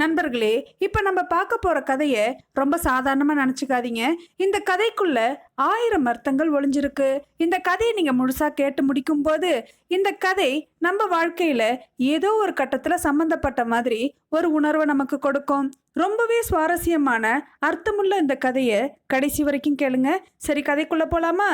நண்பர்களே இப்ப நம்ம பார்க்க போற கதையை ரொம்ப சாதாரணமா நினைச்சுக்காதீங்க. இந்த கதைக்குள்ள ஆயிரம் அர்த்தங்கள் ஒளிஞ்சிருக்கு. இந்த கதையை நீங்க முழுசா கேட்டு முடிக்கும் போது இந்த கதை நம்ம வாழ்க்கையில ஏதோ ஒரு கட்டத்துல சம்பந்தப்பட்ட மாதிரி ஒரு உணர்வை நமக்கு கொடுக்கும். ரொம்பவே சுவாரஸ்யமான அர்த்தமுள்ள இந்த கதையை கடைசி வரைக்கும் கேளுங்க. சரி கதைக்குள்ள போலாமா?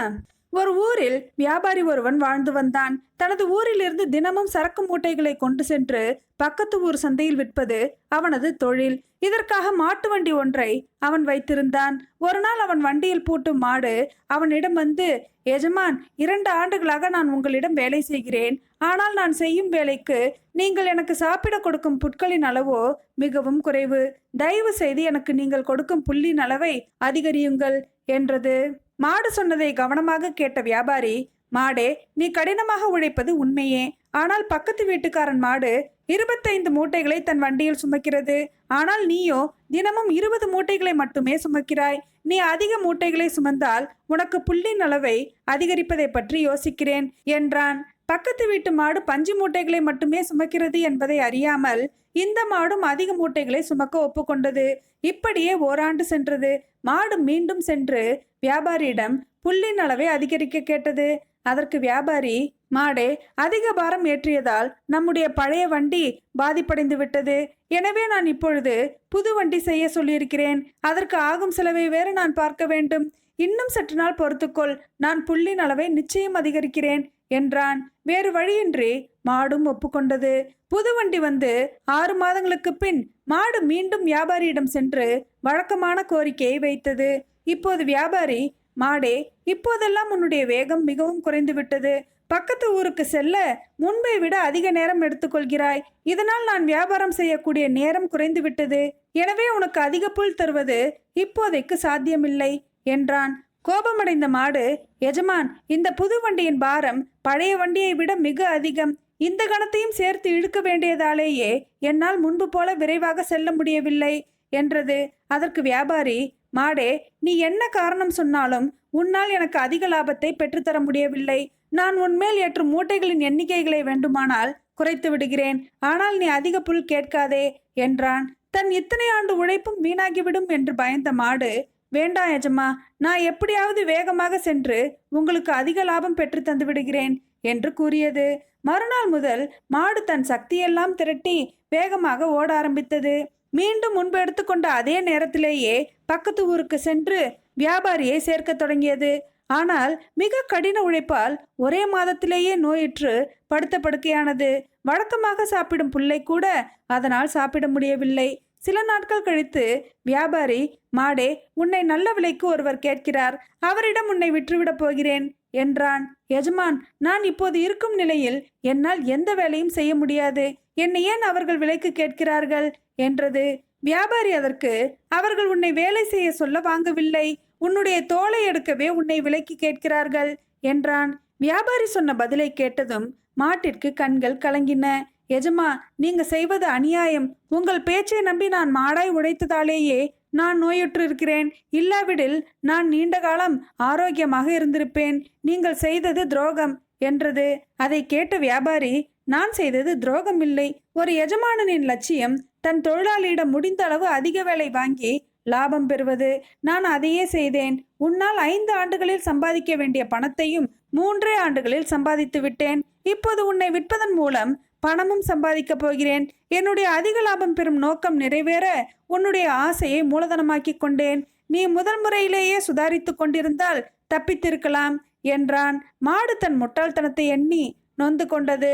ஒரு ஊரில் வியாபாரி ஒருவன் வாழ்ந்து வந்தான். தனது ஊரிலிருந்து தினமும் சரக்கு மூட்டைகளை கொண்டு சென்று பக்கத்து ஊர் சந்தையில் விற்பது அவனது தொழில். இதற்காக மாட்டு வண்டி ஒன்றை அவன் வைத்திருந்தான். ஒரு நாள் அவன் வண்டியில் பூட்டும் மாடு அவனிடம் வந்து எஜமான் இரண்டு ஆண்டுகளாக நான் உங்களிடம் வேலை செய்கிறேன். ஆனால் நான் செய்யும் வேலைக்கு நீங்கள் எனக்கு சாப்பிட கொடுக்கும் புட்களின் அளவோ மிகவும் குறைவு. தயவு செய்து எனக்கு நீங்கள் கொடுக்கும் புள்ளின் அளவை அதிகரியுங்கள் என்றது. மாடு சொன்னதை கவனமாக கேட்ட வியாபாரி மாடே நீ கடினமாக உழைப்பது உண்மையே. ஆனால் பக்கத்து வீட்டுக்காரன் மாடு இருபத்தைந்து மூட்டைகளை தன் வண்டியில் சுமக்கிறது. ஆனால் நீயோ தினமும் இருபது மூட்டைகளை மட்டுமே சுமக்கிறாய். நீ அதிக மூட்டைகளை சுமந்தால் உனக்கு புள்ளின் அளவை அதிகரிப்பதை பற்றி யோசிக்கிறேன் என்றான். பக்கத்து வீட்டு மாடு பஞ்சு மூட்டைகளை மட்டுமே சுமக்கிறது என்பதை அறியாமல் இந்த மாடும் அதிக மூட்டைகளை சுமக்க ஒப்புக்கொண்டது. இப்படியே ஓராண்டு சென்றது. மாடு மீண்டும் சென்று வியாபாரியிடம் புல்லின் அளவை அதிகரிக்க கேட்டது. அதற்கு வியாபாரி மாடே அதிக பாரம் ஏற்றியதால் நம்முடைய பழைய வண்டி பாதிப்படைந்து விட்டது. எனவே நான் இப்பொழுது புது வண்டி செய்ய சொல்லியிருக்கிறேன். அதற்கு ஆகும் செலவை வேறு நான் பார்க்க வேண்டும். இன்னும் சற்று நாள் பொறுத்துக்கொள். நான் புல்லின் அளவை நிச்சயம் அதிகரிக்கிறேன் என்றான். வேறு வழியின்றி மாடும் ஒப்புக்கொண்டது. புது வண்டி வந்து ஆறு மாதங்களுக்கு பின் மாடு மீண்டும் வியாபாரியிடம் சென்று வழக்கமான கோரிக்கையை வைத்தது. இப்போது வியாபாரி மாடே இப்போதெல்லாம் உன்னுடைய வேகம் மிகவும் குறைந்து விட்டது பக்கத்து ஊருக்கு செல்ல முன்பை விட அதிக நேரம் எடுத்துக்கொள்கிறாய். இதனால் நான் வியாபாரம் செய்யக்கூடிய நேரம் குறைந்து விட்டது எனவே உனக்கு அதிக புல் தருவது இப்போதைக்கு சாத்தியமில்லை என்றான். கோபமடைந்த மாடு எஜமான் இந்த புது வண்டியின் பாரம் பழைய வண்டியை விட மிக அதிகம். இந்த கணத்தையும் சேர்த்து இழுக்க வேண்டியதாலேயே என்னால் முன்பு போல விரைவாக செல்ல முடியவில்லை என்றது. அதற்கு வியாபாரி மாடே நீ என்ன காரணம் சொன்னாலும் உன்னால் எனக்கு அதிக லாபத்தை பெற்றுத்தர முடியவில்லை. நான் உன்மேல் ஏற்றும் மூட்டைகளின் எண்ணிக்கைகளை வேண்டுமானால் குறைத்து விடுகிறேன். ஆனால் நீ அதிக புல் கேட்காதே என்றான். தன் இத்தனை ஆண்டு உழைப்பும் வீணாகிவிடும் என்று பயந்த மாடு வேண்டாம் எஜமா நான் எப்படியாவது வேகமாக சென்று உங்களுக்கு அதிக லாபம் பெற்று தந்து விடுகிறேன் என்று கூறியது. மறுநாள் முதல் மாடு தன் சக்தியெல்லாம் திரட்டி வேகமாக ஓட ஆரம்பித்தது. மீண்டும் முன்பு எடுத்துக்கொண்ட அதே நேரத்திலேயே பக்கத்து ஊருக்கு சென்று வியாபாரியை சேர்க்க தொடங்கியது. ஆனால் மிக கடின உழைப்பால் ஒரே மாதத்திலேயே நோயிற்று படுத்த படுக்கையானது. வழக்கமாக சாப்பிடும் புல்லை கூட அதனால் சாப்பிட முடியவில்லை. சில நாட்கள் கழித்து வியாபாரி மாடே உன்னை நல்ல விலைக்கு ஒருவர் கேட்கிறார். அவரிடம் உன்னை விற்றுவிடப் போகிறேன் என்றான். எஜமான் நான் இப்போது இருக்கும் நிலையில் என்னால் எந்த வேலையும் செய்ய முடியாது. என்னை ஏன் அவர்கள் விலைக்கு கேட்கிறார்கள்? என்றது. வியாபாரி அதற்கு அவர்கள் உன்னை வேலை செய்ய சொல்ல வாங்கவில்லை. உன்னுடைய தோலை எடுக்கவே உன்னை விலக்கி கேட்கிறார்கள் என்றான். வியாபாரி சொன்ன பதிலை கேட்டதும் மாட்டிற்கு கண்கள் கலங்கின. எஜமா நீங்க செய்வது அநியாயம். உங்கள் பேச்சை நம்பி நான் மாடாய் உடைத்ததாலேயே நான் நோயுற்று இருக்கிறேன் இல்லாவிடில் நான் நீண்ட காலம் ஆரோக்கியமாக இருந்திருப்பேன். நீங்கள் செய்தது துரோகம். என்றது. அதை கேட்ட வியாபாரி நான் செய்தது துரோகம் இல்லை ஒரு எஜமானனின் லட்சியம் தன் தொழிலாளியிடம் முடிந்த அளவு அதிக வேலை வாங்கி லாபம் பெறுவது. நான் அதையே செய்தேன். உன்னால் ஐந்து ஆண்டுகளில் சம்பாதிக்க வேண்டிய பணத்தையும் மூன்றே ஆண்டுகளில் சம்பாதித்து விட்டேன். இப்போது உன்னை விற்பதன் மூலம் பணமும் சம்பாதிக்கப் போகிறேன். என்னுடைய அதிக லாபம் பெறும் நோக்கம் நிறைவேற உன்னுடைய ஆசையை மூலதனமாக்கிக் கொண்டேன். நீ முதல் முறையிலேயே சுதாரித்து கொண்டிருந்தால் தப்பித்திருக்கலாம். என்றான். மாடு தன் முட்டாள்தனத்தை எண்ணி நொந்து கொண்டது.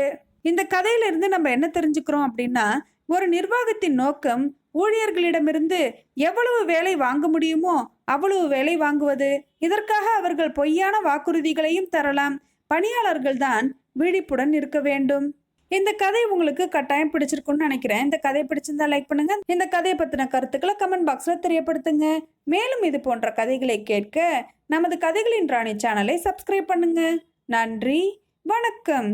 இந்த கதையிலிருந்து நம்ம என்ன தெரிஞ்சுக்கிறோம் அப்படின்னா ஒரு நிர்வாகத்தின் நோக்கம் ஊழியர்களிடமிருந்து எவ்வளவு வேலை வாங்க முடியுமோ அவ்வளவு வேலை வாங்குவது. இதற்காக அவர்கள் பொய்யான வாக்குறுதிகளையும் தரலாம். பணியாளர்கள் தான் விழிப்புடன் இருக்க வேண்டும். இந்த கதை உங்களுக்கு கட்டாயம் பிடிச்சிருக்கும்னு நினைக்கிறேன். இந்த கதை பிடிச்சிருந்தா லைக் பண்ணுங்க. இந்த கதையை பத்தின கருத்துக்களை கமெண்ட் பாக்ஸ்ல தெரியப்படுத்துங்க. மேலும் இது போன்ற கதைகளை கேட்க நமது கதைகளின் ராணி சேனலை சப்ஸ்கிரைப் பண்ணுங்க. நன்றி. வணக்கம்.